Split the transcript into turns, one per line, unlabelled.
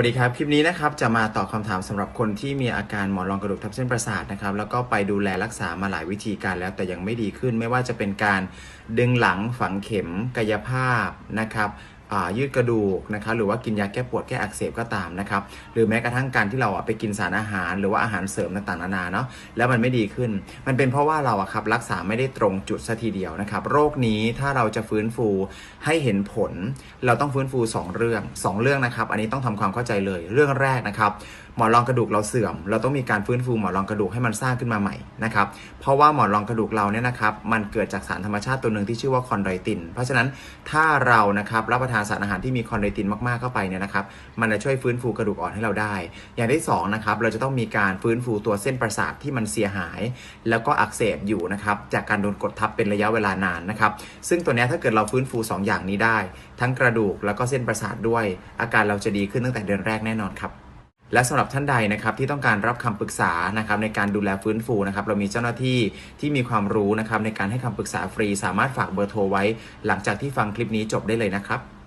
สวัสดีครับ คลิปนี้นะครับจะมาตอบคำถามสำหรับคนที่มีอาการหมอนรองกระดูกทับเส้นประสาทนะครับแล้วก็ไปดูแลรักษามาหลายวิธีการแล้วแต่ยังไม่ดีขึ้น ไม่ว่าจะเป็นการดึงหลังฝังเข็มกายภาพนะครับ ยืดกระดูกนะครับหรือว่ากินยาแก้ปวดแก้อักเสบก็ตามนะครับหรือแม้กระทั่งการที่เราอะไปกินสารอาหาร หรือว่าอาหารเสริมต่างๆนานาเนาะแล้วมันไม่ดีขึ้น มันเป็นเพราะว่าเราอะครับรักษาไม่ได้ตรงจุดสัทีเดียวนะครับโรคนี้ถ้าเราจะฟื้นฟูให้เห็นผล เราต้องฟื้นฟู 2 เรื่อง 2 เรื่องนะครับ อันนี้ต้องทำความเข้าใจเลยเรื่องแรกนะครับ มอนรองกระดูกเราเสื่อม เราต้องมีการฟื้นฟูหมอนรองกระดูกให้มันสร้างขึ้นมาใหม่นะครับเพราะว่าหมอนรองกระดูกเราเนี่ยนะครับมันเกิดจากสารธรรมชาติตัวหนึ่งที่ชื่อว่าคอนไดติน เพราะฉะนั้นถ้าเรานะครับรับประทานสารอาหารที่มีคอนไดตินมากๆเข้าไปเนี่ยนะครับมันจะช่วยฟื้นฟูกระดูกอ่อนให้เราได้ อย่างที่สองนะครับเราจะต้องมีการฟื้นฟูตัวเส้นประสาทที่มันเสียหาย แล้วก็อักเสบอยู่นะครับจากการโดนกดทับเป็นระยะเวลานานนะครับซึ่งตัวนี้ถ้าเกิดเราฟื้นฟู 2 อย่างนี้ได้ ทั้งกระดูกแล้วก็เส้นประสาทด้วย อาการเราจะดีขึ้นตั้งแต่เดือนแรกแน่นอนครับ และสำหรับท่านใดนะครับที่ต้องการรับคำปรึกษานะครับในการดูแลฟื้นฟูนะครับเรามีเจ้าหน้าที่ที่มีความรู้นะครับในการให้คำปรึกษาฟรี สามารถฝากเบอร์โทรไว้ หลังจากที่ฟังคลิปนี้จบได้เลยนะครับ